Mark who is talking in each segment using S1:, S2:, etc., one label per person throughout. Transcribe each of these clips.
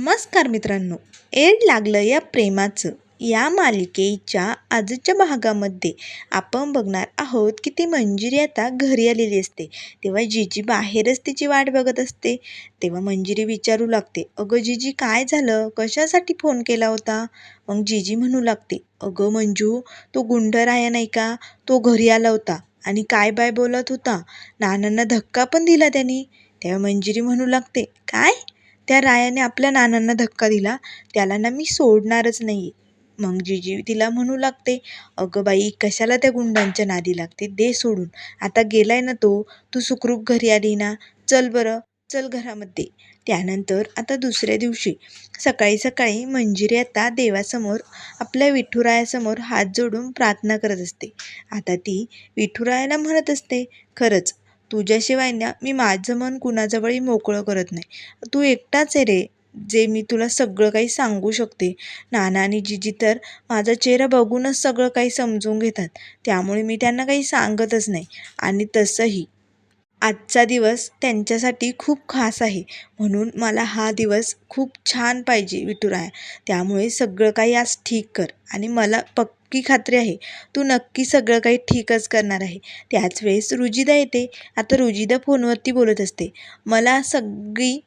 S1: नमस्कार मित्रांनो. एड लागलं या प्रेमाचं. या मालिकेच्या आजच्या भागामध्ये आपण बघणार आहोत की ती मंजिरी आता घरी आलेली असते. तेव्हा जिजी बाहेरच तिची वाट बघत असते. तेव्हा मंजिरी विचारू लागते अगं जिजी काय झालं? कशासाठी फोन केला होता? मग जिजी म्हणू लागते अगं मंजू तो गुंड राया नाही का? तो घरी आला होता आणि काय बाय बोलत होता? नानांना धक्का पण दिला त्यांनी. तेव्हा मंजिरी म्हणू लागते काय? त्या रायाने आपल्या नानांना धक्का दिला. त्याला ना मी सोडणारच नाही मग जिजी तिला म्हणू लागते अगं बाई कशाला त्या गुंडांच्या नादी लागते? दे सोडून. आता गेलाय ना तो. तू सुखरूप घरी आली ना. चल बरं. चल घरामध्ये. त्यानंतर आता दुसऱ्या दिवशी सकाळी सकाळी मंजिरी आता देवासमोर आपल्या विठुरायासमोर हात जोडून प्रार्थना करत असते. आता ती विठुरायाला म्हणत असते खरंच तुझ्याशिवाय ना मी माझं मन कुणाजवळही मोकळं करत नाही. तू एकटाच आहे रे जे मी तुला सगळं काही सांगू शकते. नाना आणि जिजी तर माझा चेहरा बघूनच सगळं काही समजून घेतात. त्यामुळे मी त्यांना काही सांगतच नाही. आणि तसंही. आजचा दिवस त्यांच्यासाठी खूप खास आहे. म्हणून मला हा दिवस खूप छान पाहिजे विठुराया. त्यामुळे सगळं काही आज ठीक कर. आणि मला पक्की खात्री आहे. तू नक्की सगळं काही ठीकच करणार आहे. त्याच वेळेस रुजिदा येते. आता रुजिदा फोनवरती बोलत असते. मला सगळी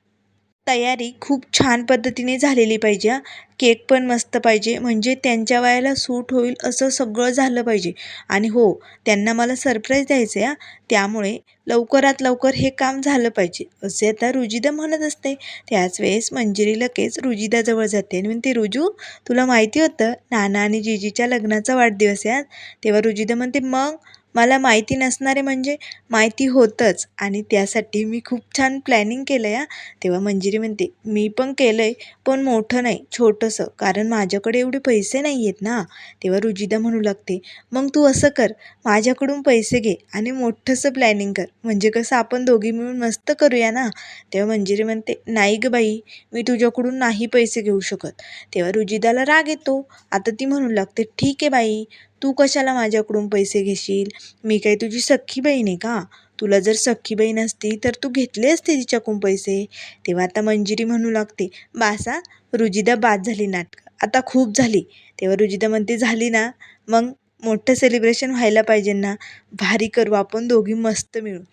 S1: तयारी खूप छान पद्धतीने झालेली पाहिजे हां. केक पण मस्त पाहिजे म्हणजे त्यांच्या वयाला सूट होईल असं सगळं झालं पाहिजे. आणि हो त्यांना मला सरप्राईज द्यायचं आहे त्यामुळे लवकरात लवकर हे काम झालं पाहिजे. असे आता रुजिदा म्हणत असते. त्याच वेळेस मंजिरी लगेच रुजिदाजवळ जाते. आणि म्हणते रुजू तुला माहिती होतं नाना आणि जिजीच्या लग्नाचा वाढदिवस आहे तेव्हा रुजिदा म्हणते मग? मला माहिती नसणारे म्हणजे माहिती होतंच. आणि त्यासाठी मी खूप छान प्लॅनिंग केलं आहे तेव्हा मंजिरी म्हणते मी पण केलं आहे पण मोठं नाही छोटंसं. कारण माझ्याकडे एवढे पैसे नाही आहेत ना. तेव्हा रुजिदा म्हणू लागते मग तू असं कर माझ्याकडून पैसे घे आणि मोठंसं प्लॅनिंग कर. म्हणजे कसं आपण दोघी मिळून मस्त करूया ना. तेव्हा मंजिरी म्हणते नाही गं बाई मी तुझ्याकडून नाही पैसे घेऊ शकत. तेव्हा रुजिदाला राग येतो. आता ती म्हणू लागते ठीक आहे बाई तू कशाला माझ्याकडून पैसे घेशील? मी काही तुझी सख्खी बहीण आहे का? तुला जर सख्खी बहीण असती तर तू घेतले असते तिच्याकडून पैसे. तेव्हा आता मंजिरी म्हणू लागते. बासा रुजिदा बाद झाली नाटकं. आता खूप झाली. तेव्हा रुजिदा म्हणते झाली ना? मग मोठं सेलिब्रेशन व्हायला पाहिजे ना. भारी करू आपण दोघी मस्त मिळून.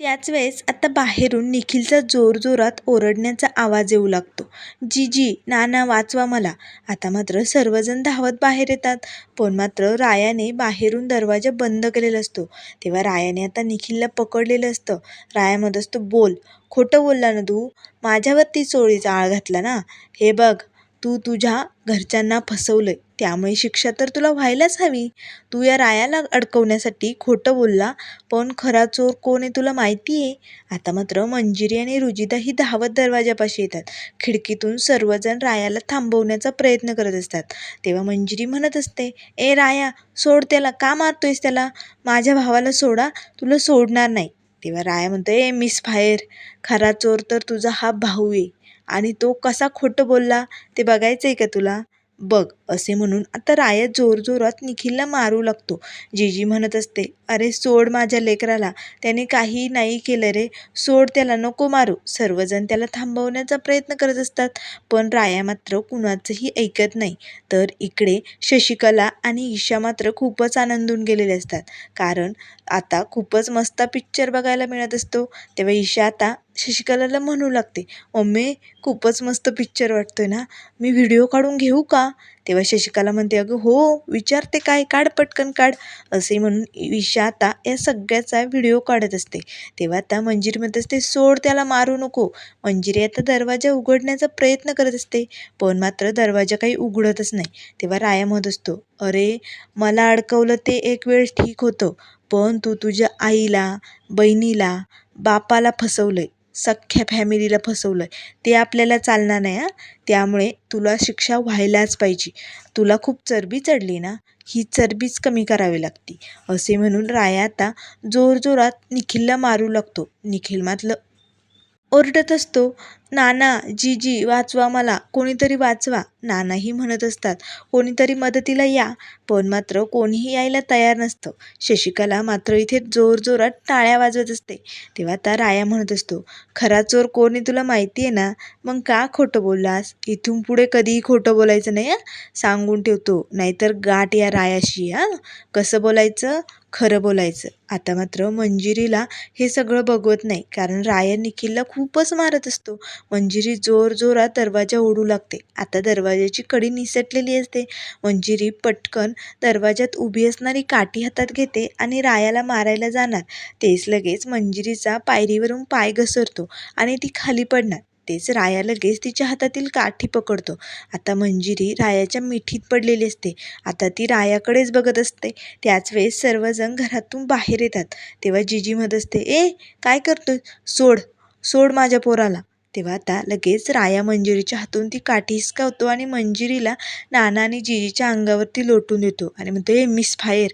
S1: त्याच वेळेस आता बाहेरून निखिलचा जोरजोरात ओरडण्याचा आवाज येऊ लागतो. जी जी नाना वाचवा मला. आता मात्र सर्वजण धावत बाहेर येतात. पण मात्र रायाने बाहेरून दरवाजा बंद केलेला असतो. तेव्हा रायाने आता निखिलला पकडलेलं असतं. राया म्हणत असतो बोल. खोटं बोलला ना तू? माझ्यावरती चोळीचा आळ घातला ना? हे बघ तू तुझ्या घरच्यांना फसवलंय. त्यामुळे शिक्षा तर तुला व्हायलाच हवी. तू या रायाला अडकवण्यासाठी खोटं बोलला पण खरा चोर कोण आहे तुला माहिती आहे आता मात्र मंजिरी आणि रुजिदा ही धावत दरवाजापाशी येतात. खिडकीतून सर्वजण रायाला थांबवण्याचा प्रयत्न करत असतात. तेव्हा मंजिरी म्हणत असते ए राया सोड त्याला का मारतोयस त्याला? माझ्या भावाला सोडा तुला सोडणार नाही. तेव्हा राया म्हणतो ए मिस फायर खरा चोर तर तुझा हा भाऊ आहे. आणि तो कसा खोटं बोलला ते बघायचं आहे का तुला? बघ. असे म्हणून आता राया जोरजोरात निखिलला मारू लागतो. जीजी म्हणत असते अरे सोड माझ्या लेकराला त्याने काही नाही केलं रे सोड त्याला नको मारू. सर्वजण त्याला थांबवण्याचा प्रयत्न करत असतात पण राया मात्र कुणाचंही ऐकत नाही. तर इकडे शशिकला आणि ईशा मात्र खूपच आनंदून गेलेले असतात कारण आता खूपच मस्त पिक्चर बघायला मिळत असतो. तेव्हा ईशा आता शशिकलाला म्हणू लागते मम्मी खूपच मस्त पिक्चर वाटतोय ना मी व्हिडिओ काढून घेऊ का? तेव्हा शशिकला म्हणते अगं हो विचारते काय काढ पटकन काढ असे म्हणून विशाता आता या सगळ्याचा व्हिडिओ काढत असते. तेव्हा आता मंजिरी म्हणत असते सोड त्याला मारू नको. मंजिरी आता दरवाजा उघडण्याचा प्रयत्न करत असते पण मात्र दरवाजा काही उघडतच नाही. तेव्हा राया म्हणत असतो अरे मला अडकवलं ते एक वेळ ठीक होतं पण तू तुझ्या आईला बहिणीला बापाला फसवलंय. सख्ख्या फॅमिलीला फसवलं आहे ते आपल्याला चालणार नाही हां. त्यामुळे तुला शिक्षा व्हायलाच पाहिजे. तुला खूप चरबी चढली ना ही चरबीच कमी करावी लागते. असे म्हणून राया आता जोरजोरात निखिलला मारू लागतो. निखिल मातलं ओरडत असतो नाना जीजी वाचवा मला. कोणीतरी वाचवा. नानाही म्हणत असतात कोणीतरी मदतीला या. पण मात्र कोणीही यायला तयार नसतं. शशिकला मात्र इथे जोरजोरात टाळ्या वाजवत असते. तेव्हा त्या राया म्हणत असतो खरा चोर कोणी तुला माहिती आहे ना? मग का खोटं बोललास? इथून पुढे कधीही खोटं बोलायचं नाही हां? सांगून ठेवतो. नाहीतर गाठ या रायाशी हां? कसं बोलायचं? खरं बोलायचं. आता मात्र मंजिरीला हे सगळं बघवत नाही. कारण राया निखिलला खूपच मारत असतो. मंजिरी जोर जोरात दरवाजा ओढू लागते. आता दरवाजाची कडी निसटलेली असते. मंजिरी पटकन दरवाजात उभी असणारी काठी हातात घेते आणि रायाला मारायला जाणार. तेच लगेच मंजिरीचा पायरीवरून पाय घसरतो आणि ती खाली पडणार. तेच राया लगेच तिच्या हातातील काठी पकडतो. आता मंजिरी रायाच्या मिठीत पडलेली असते. आता ती रायाकडेच बघत असते. त्याच वेळेस सर्वजण घरातून बाहेर येतात. तेव्हा जिजी म्हणत असते ए काय करतोय? सोड सोड माझ्या पोराला. तेव्हा आता लगेच राया मंजिरीच्या हातून ती काठी हिसकावतो आणि मंजिरीला नाना आणि जिजीच्या अंगावरती लोटून देतो आणि म्हणतो हे मिस फायर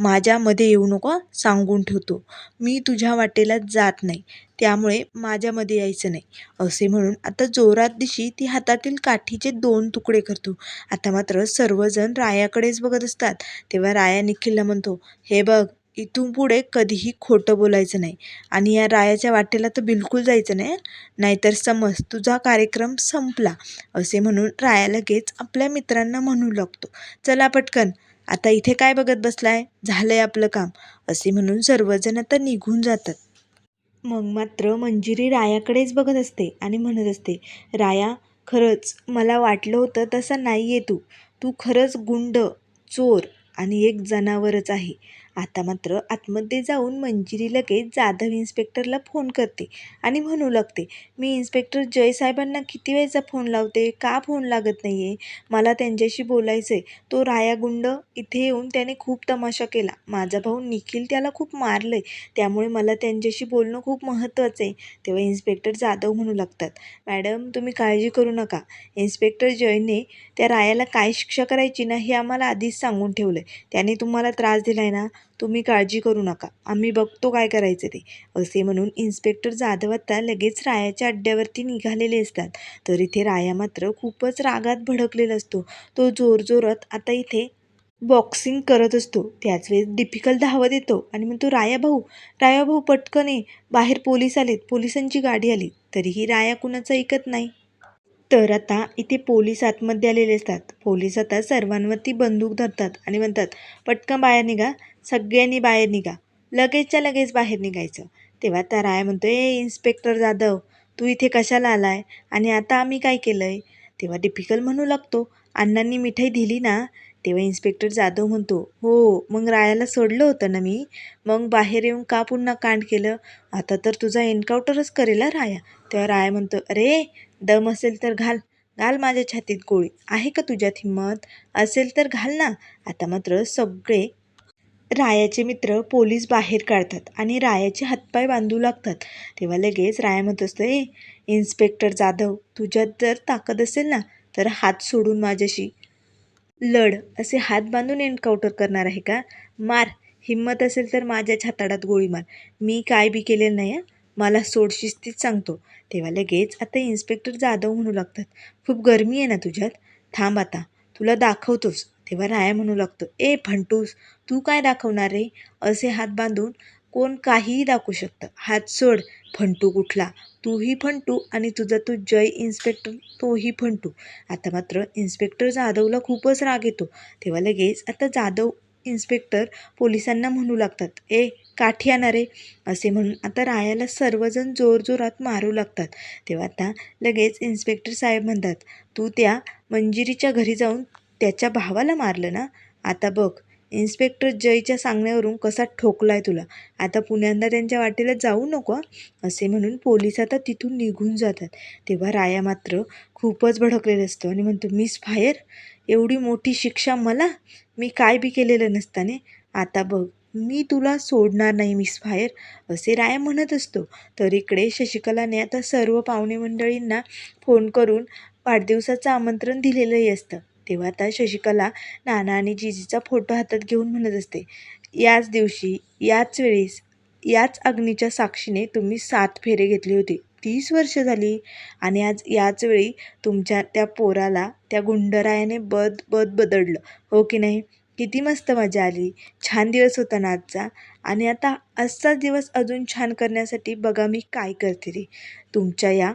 S1: माझ्यामध्ये येऊ नको सांगून ठेवतो. मी तुझ्या वाटेला जात नाही. त्यामुळे माझ्यामध्ये यायचं नाही. असे म्हणून आता जोरात दिशी ती हातातील काठीचे दोन तुकडे करतो. आता मात्र सर्वजण रायाकडेच बघत असतात. तेव्हा राया निखिलला म्हणतो हे बघ इथून पुढे कधीही खोटं बोलायचं नाही. आणि या रायाच्या वाटेला तर बिलकुल जायचं नाही नाहीतर समज तुझा कार्यक्रम संपला असे म्हणून राया लगेच आपल्या मित्रांना म्हणू लागतो चला पटकन आता इथे काय बघत बसलाय? झालंय आपलं काम असे म्हणून सर्वजण आता निघून जातात. मग मात्र मंजिरी रायाकडेच बघत असते आणि म्हणत असते राया खरंच मला वाटलं होतं तसं नाही आहे तू. तू खरंच गुंड चोर आणि एक जनावरच आहे. आता मात्र आतमध्ये जाऊन मंजिरी लगेच जाधव इन्स्पेक्टरला फोन करते आणि म्हणू लागते मी इन्स्पेक्टर जयसाहेबांना किती वेळेचा फोन लावते? का फोन लागत नाही आहे मला त्यांच्याशी बोलायचं आहे तो राया गुंड इथे येऊन त्याने खूप तमाशा केला. माझा भाऊ निखिल त्याला खूप मारलं आहे त्यामुळे मला त्यांच्याशी बोलणं खूप महत्त्वाचं आहे तेव्हा इन्स्पेक्टर जाधव म्हणू लागतात मॅडम तुम्ही काळजी करू नका. इन्स्पेक्टर जयने त्या रायाला काय शिक्षा करायची ना हे आम्हाला आधीच सांगून ठेवलं आहे त्याने तुम्हाला त्रास दिला आहे ना? तुम्ही काळजी करू नका. आम्ही बघतो काय करायचं ते. असे म्हणून इन्स्पेक्टर जाधव आता लगेच रायाच्या अड्ड्यावरती निघालेले असतात. तर इथे राया मात्र खूपच रागात भडकलेला असतो. तो जोरजोरात आता इथे बॉक्सिंग करत असतो. त्याच वेळेस डिफिकल्ट धावत येतो आणि म्हणतो राया भाऊ राया भाऊ पटकन ये. बाहेर पोलीस आलेत. पोलिसांची गाडी आली. तरीही राया कुणाचं ऐकत नाही. तर आता इथे पोलीस आतमध्ये आलेले असतात. पोलीस आता सर्वांवरती बंदूक धरतात आणि म्हणतात पटकन बाहेर निघा. सगळ्यांनी बाहेर निघा. लगेचच्या लगेच बाहेर निघायचं. तेव्हा त्या राया म्हणतो ए इन्स्पेक्टर जाधव तू इथे कशाला आलाय? आणि आता आम्ही काय केलं आहे तेव्हा डिफिकल म्हणू लागतो अण्णांनी मिठाई दिली ना? तेव्हा इन्स्पेक्टर जाधव म्हणतो हो मग रायाला सोडलं होतं ना मी? मग बाहेर येऊन का पुन्हा कांड केलं? आता तर तुझा एन्काउंटरच करेल राया. तेव्हा राया म्हणतो अरे दम असेल तर घाल. घाल माझ्या छातीत गोळी. आहे का तुझ्यात हिंमत? असेल तर घाल ना. आता मात्र सगळे रायाचे मित्र पोलीस बाहेर काढतात आणि रायाचे हातपाय बांधू लागतात. तेव्हा लगेच राया म्हणत असतो ए इन्स्पेक्टर जाधव तुझ्यात जर ताकद असेल ना तर हात सोडून माझ्याशी. लढ असे हात बांधून एन्काउंटर करणार आहे का? मार हिंमत असेल तर माझ्याच हाताडात गोळी मार. मी काय बी केलेलं नाही मला सोडशिस्तीच सांगतो. तेव्हा लगेच आता इन्स्पेक्टर जाधव म्हणू लागतात खूप गरमी आहे ना तुझ्यात? थांब आता तुला दाखवतोच. तेव्हा राया म्हणू लागतो ए फंटूस तू काय दाखवणार रे? असे हात बांधून कोण काहीही दाखवू शकतं. हात सोड फंटू कुठला? तूही फंटू आणि तुझा तू जय इन्स्पेक्टर तोही फंटू आता मात्र इन्स्पेक्टर जाधवला खूपच राग येतो. तेव्हा लगेच आता जाधव इन्स्पेक्टर पोलिसांना म्हणू लागतात ए काठी आणा असे म्हणून आता रायाला सर्वजण जोरजोरात मारू लागतात. तेव्हा आता लगेच इन्स्पेक्टर साहेब म्हणतात तू त्या मंजिरीच्या घरी जाऊन त्याच्या भावाला मारलं ना? आता बघ इन्स्पेक्टर जयच्या सांगण्यावरून कसा ठोकला आहे तुला. आता पुण्यांदा त्यांच्या वाटेला जाऊ नको असे म्हणून पोलीस आता तिथून निघून जातात. तेव्हा राया मात्र खूपच भडकलेला असतो आणि म्हणतो मिस फायर एवढी मोठी शिक्षा मला? मी काय बी केलेलं नसताने. आता बघ मी तुला सोडणार नाही मिस फायर असे राया म्हणत असतो. तर इकडे शशिकलाने आता सर्व पाहुणे मंडळींना फोन करून वाढदिवसाचं आमंत्रण दिलेलंही असतं. तेव्हा आता शशिकला नाना आणि जिजीचा फोटो हातात घेऊन म्हणत असते याच दिवशी याच वेळेस याच अग्नीच्या साक्षीने तुम्ही सात फेरे घेतले होते. तीस वर्ष झाली. आणि आज याच वेळी तुमच्या त्या पोराला त्या गुंडरायाने बद बद बदडलं. हो की नाही? किती मस्त मजा आली. छान दिवस होता ना आजचा. आणि आता आजचाच दिवस अजून छान करण्यासाठी बघा मी काय करते ते तुमच्या या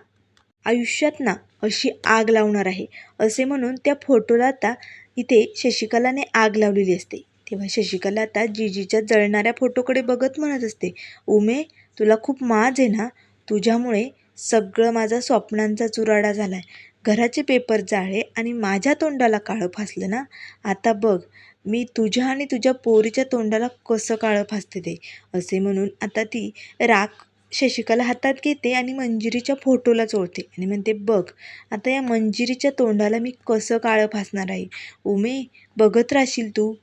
S1: आयुष्यात ना अशी आग लावणार आहे. असे म्हणून त्या फोटोला आता इथे शशिकलाने आग लावलेली असते. तेव्हा शशिकला आता जीजीच्या जळणाऱ्या फोटोकडे बघत म्हणत असते उमे तुला खूप माज आहे ना? तुझ्यामुळे सगळं माझा स्वप्नांचा चुराडा झाला आहे घराचे पेपर जाळे आणि माझ्या तोंडाला काळं फासलं ना? आता बघ मी तुझ्या आणि तुझ्या पोरीच्या तोंडाला कसं काळं फासते ते? असे म्हणून आता ती राख शशिकला हातात घेते आणि मंजिरीच्या फोटोला चोळते आणि म्हणते बघ आता या मंजिरीच्या तोंडाला मी कसं काळं फासणार आहे? उमे बघत राहशील तू.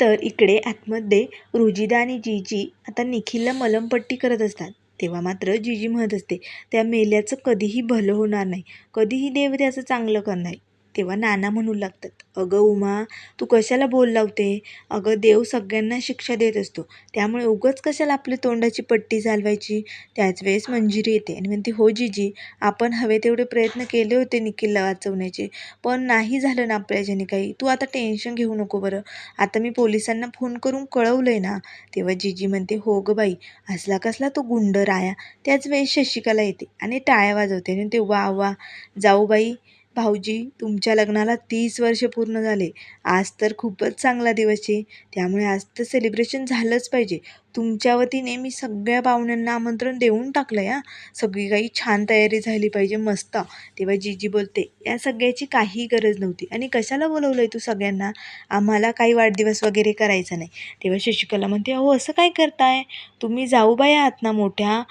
S1: तर इकडे आतमध्ये रुजिदा आणि जीजी आता निखिलला मलमपट्टी करत असतात. तेव्हा मात्र जीजी म्हणत असते त्या मेल्याचं कधीही भलं होणार नाही. कधीही देव त्याचं चांगलं करणार तेव्हा नाना म्हणू लागतात अगं उमा तू कशाला बोल लावते? अगं देव सगळ्यांना शिक्षा देत असतो. त्यामुळे उगाच कशाला आपली तोंडाची पट्टी चालवायची? त्याच वेळेस मंजिरी येते. आणि म्हणते हो जीजी आपण हवे तेवढे प्रयत्न केले होते निखिलला वाचवण्याचे पण नाही झालं ना आपल्याच्याने काही. तू आता टेन्शन घेऊ नको बरं. आता मी पोलिसांना फोन करून कळवलं आहे ना. तेव्हा जीजी म्हणते हो गं बाई असला कसला तो गुंड राया. त्याच वेळेस शशिकला येते आणि टाळ्या वाजवते आणि ते वा वा जाऊ बाई भाऊजी तुमच्या लग्नाला तीस वर्ष पूर्ण झाले. आज तर खूपच चांगला दिवस आहे. त्यामुळे आज तर सेलिब्रेशन झालंच पाहिजे. तुमच्या वतीने मी सगळ्या पाहुण्यांना आमंत्रण देऊन टाकलं या सगळी काही छान तयारी झाली पाहिजे मस्त. तेव्हा जीजी बोलते या सगळ्याची काही गरज नव्हती. आणि कशाला बोलवलं आहे तू सगळ्यांना? आम्हाला काही वाढदिवस वगैरे करायचा नाही. तेव्हा शशिकला म्हणते अहो असं काय करताय? तुम्ही जाऊ बाया आहात ना मोठ्या?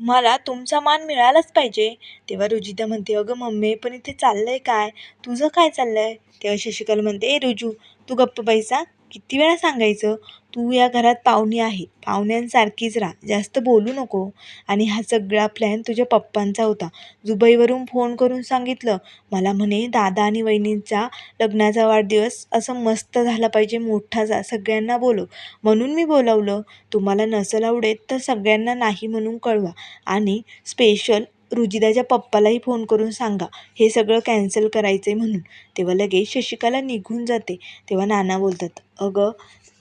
S1: मला तुमचा मान मिळालाच पाहिजे. तेव्हा रुजिता म्हणते अगं मम्मी पण इथे चाललंय काय? तुझं काय चाललंय? तेव्हा शशिकला म्हणते ए रुजू तू गप्प बैसा. किती वेळा सांगायचं? तू या घरात पाहुणी आहे. पाहुण्यांसारखीच राहा. जास्त बोलू नको. आणि हा सगळा प्लॅन तुझ्या पप्पांचा होता. दुबईवरून फोन करून सांगितलं. मला म्हणे दादा आणि वहिनींचा लग्नाचा वाढदिवस असं मस्त झाला पाहिजे. मोठा जा. सगळ्यांना बोलव. म्हणून मी बोलावलं. तुम्हाला नसल आवडेत तर सगळ्यांना नाही म्हणून कळवा. आणि स्पेशल रुजिदाच्या पप्पालाही फोन करून सांगा. हे सगळं कॅन्सल करायचं आहे म्हणून. तेव्हा लगेच शशिकाला निघून जाते. तेव्हा नाना बोलतात अगं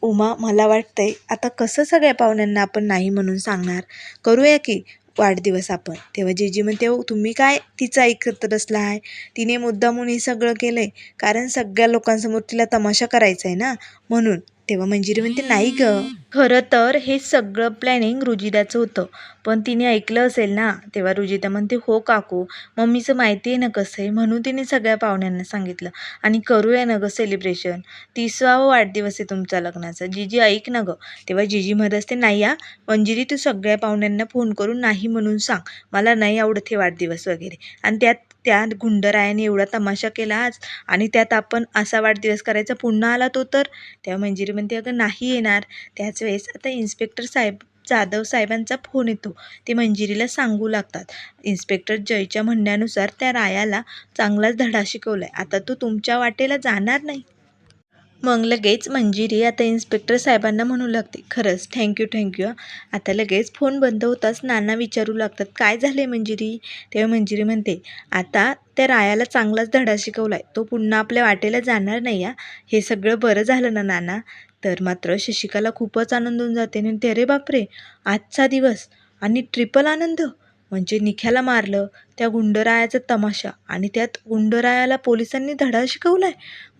S1: उमा मला वाटतंय आता कसं सगळ्या पाहुण्यांना आपण नाही म्हणून सांगणार? करूया की वाढदिवस आपण? तेव्हा जीजी म्हणते "अहो, तुम्ही काय तिचं ऐकत बसला आहे तिने मुद्दामून हे सगळं केलं आहे कारण सगळ्या लोकांसमोर तिला तमाशा करायचा आहे ना? म्हणून. तेव्हा मंजिरी म्हणते नाही ग. खरं तर हे सगळं प्लॅनिंग रुजिदाचं होतं. पण तिने ऐकलं असेल ना तेव्हा रुजिता म्हणते हो काकू मम्मीचं माहिती आहे ना कसं आहे? म्हणून तिने सगळ्या पाहुण्यांना सांगितलं. आणि करूया ना गं सेलिब्रेशन तिसावा वाढदिवस आहे तुमचा लग्नाचा. जिजी ऐक ना गं. तेव्हा जिजी म्हणत असते नाही या मंजिरी तू सगळ्या पाहुण्यांना फोन करून नाही म्हणून सांग. मला नाही आवडत हे वाढदिवस वगैरे. आणि त्यात त्या गुंडरायाने एवढा तमाशा केला आज आणि त्यात आपण असा वाढदिवस करायचा. पुन्हा आला तो तर? तेव्हा मंजिरी म्हणते अगं नाही येणार. त्याच वेळेस आता इन्स्पेक्टर साहेब जाधव साहेबांचा फोन येतो. ते मंजिरीला सांगू लागतात. इन्स्पेक्टर जयच्या म्हणण्यानुसार त्या रायाला चांगलाच धडा शिकवलाय. आता तो तुमच्या वाटेला जाणार नाही. मग लगेच मंजिरी आता इन्स्पेक्टर साहेबांना म्हणू लागते. खरंच थँक्यू थँक्यू आता लगेच फोन बंद होताच नाना विचारू लागतात काय झाले मंजिरी? तेव्हा मंजिरी म्हणते आता त्या रायाला चांगलाच धडा शिकवलाय. तो पुन्हा आपल्या वाटेला जाणार नाही या हे सगळं बरं झालं ना नाना? तर मात्र शशिकाला खूपच आनंद होऊन जाते. आणि ते अरे बापरे! आजचा दिवस आणि ट्रिपल आनंद. म्हणजे निख्याला मारलं त्या गुंडरायाचा तमाशा आणि त्यात गुंडरायाला पोलिसांनी धडा शिकवलाय.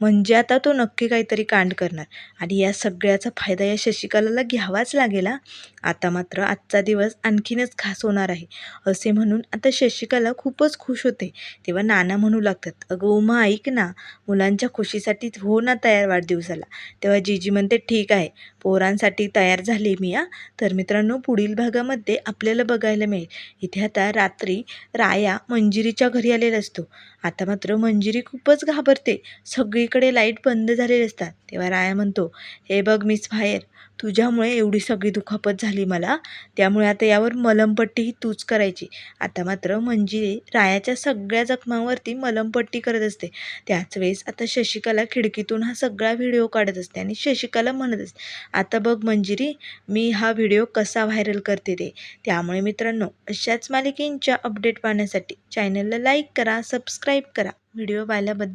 S1: म्हणजे आता तो नक्की काहीतरी कांड करणार. आणि या सगळ्याचा फायदा या शशिकलाला घ्यावाच लागेल हा. आता मात्र आजचा दिवस आणखीनच खास होणार आहे. असे म्हणून आता शशिकला खूपच खुश होते. तेव्हा नाना म्हणू लागतात अगं उमा ऐक ना. मुलांच्या खुशीसाठी हो ना तयार वाढदिवसाला तेव्हा जीजी म्हणते ठीक आहे. पोरांसाठी तयार झाली मी या तर मित्रांनो पुढील भागामध्ये आपल्याला बघायला मिळेल. इथे आता रात्री राया आया मंजिरीच्या घरी आलेला असतो. आता मात्र मंजिरी खूपच घाबरते. सगळीकडे लाइट बंद झालेले असतात. तेव्हा राया म्हणतो हे बघ मिस फायर तुझ्यामुळे एवढी सगळी दुखापत झाली मला. त्यामुळे आता यावर मलमपट्टी ही तूच करायची. आता मात्र मंजिरी रायाच्या सगळ्या जखमांवरती मलमपट्टी करत असते. त्याच वेळेस आता शशिकला खिडकीतून हा सगळा व्हिडिओ काढत असते आणि शशिकला म्हणत असते आता बघ मंजिरी मी हा व्हिडिओ कसा व्हायरल करते ते. त्यामुळे मित्रांनो अशाच मालिकेंच्या अपडेट पाहण्यासाठी चॅनलला लाईक करा सबस्क्राईब करा. व्हिडिओ पाहिल्याबद्दल